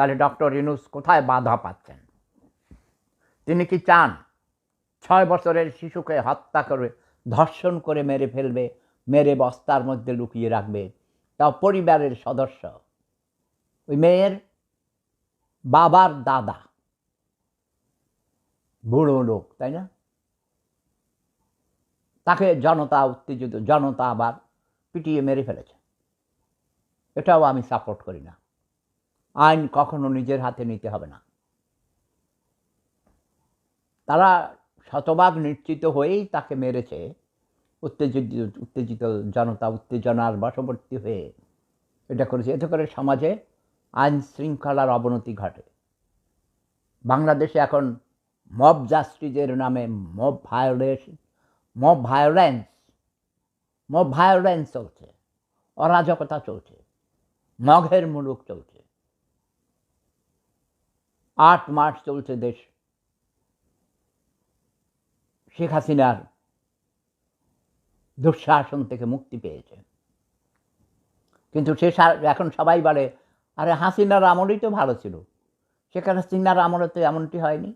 তাহলে ডক্টর ইনুস কোথায় বাধা পাচ্ছেন? তিনি কি চান ছয় বছরের শিশুকে হত্যা করে, ধর্ষণ করে মেরে ফেলবে, মেরে বস্তার মধ্যে লুকিয়ে রাখবে? তাও পরিবারের সদস্য। ওই মেয়ের বাবার দাদা। বুড়ো লোক, তাই না? তাকে জনতা উত্তেজিত, জনতা আবার পিটিয়ে মেরে ফেলেছে। এটাও আমি সাপোর্ট করি না। আইন কখনো নিজের হাতে নিতে হবে না। তারা শতভাগ নিশ্চিত হয়েই তাকে মেরেছে। উত্তেজিত উত্তেজিত জনতা, উত্তেজনার বশবর্তী হয়ে এটা করেছে। এতে করে সমাজে আইন শৃঙ্খলার অবনতি ঘটে। বাংলাদেশে এখন মব জাস্টিসের নামে mob violence mob violence mob violence চলছে। অরাজকতা চলছে। মঘের মুলুক চলছে। আট মাস চলছে দেশ। শেখ হাসিনার দুঃশাসন থেকে মুক্তি পেয়েছে। কিন্তু সে এখন সবাই বলে, আরে হাসিনার আমলই তো ভালো ছিল। শেখ হাসিনার আমলে তো এমনটি হয়নি।